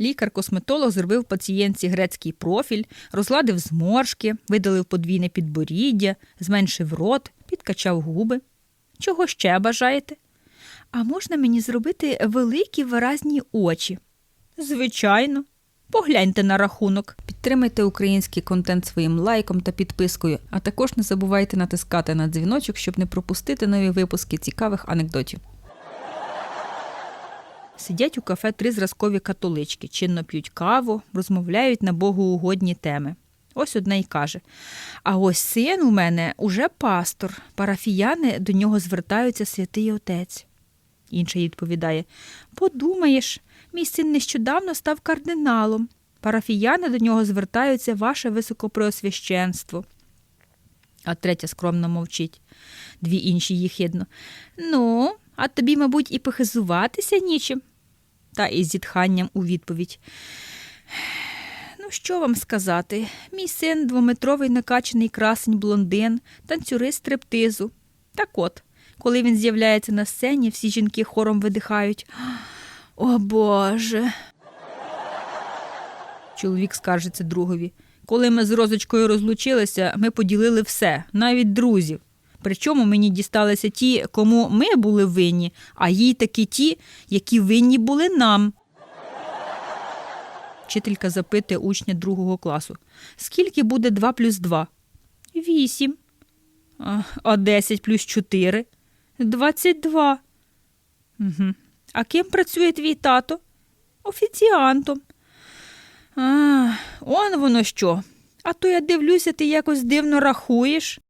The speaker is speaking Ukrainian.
Лікар-косметолог зробив пацієнтці грецький профіль, розладив зморшки, видалив подвійне підборіддя, зменшив рот, підкачав губи. Чого ще бажаєте? А можна мені зробити великі виразні очі? Звичайно. Погляньте на рахунок. Підтримайте український контент своїм лайком та підпискою, а також не забувайте натискати на дзвіночок, щоб не пропустити нові випуски цікавих анекдотів. Сидять у кафе три зразкові католички, чинно п'ють каву, розмовляють на богоугодні теми. Ось одна й каже: А ось син у мене уже пастор, парафіяни до нього звертаються святий отець. Інша відповідає: Подумаєш, мій син нещодавно став кардиналом. Парафіяни до нього звертаються ваше високопреосвященство. А третя скромно мовчить. Дві інші їхидно. Ну, а тобі, мабуть, і похизуватися нічим. Та із зітханням у відповідь. Ну, що вам сказати? Мій син двометровий накачаний красень блондин, танцюрист стриптизу. Так от, коли він з'являється на сцені, всі жінки хором видихають. О Боже. Чоловік скаржиться другові. Коли ми з розочкою розлучилися, ми поділили все, навіть друзів. Причому мені дісталися ті, кому ми були винні, а їй таки ті, які винні були нам. Вчителька запитує учня другого класу. Скільки буде 2 плюс 2? Вісім. А, а 10 плюс 4? 22. Угу. А ким працює твій тато? Офіціантом. А, он воно що. А то я дивлюся, ти якось дивно рахуєш.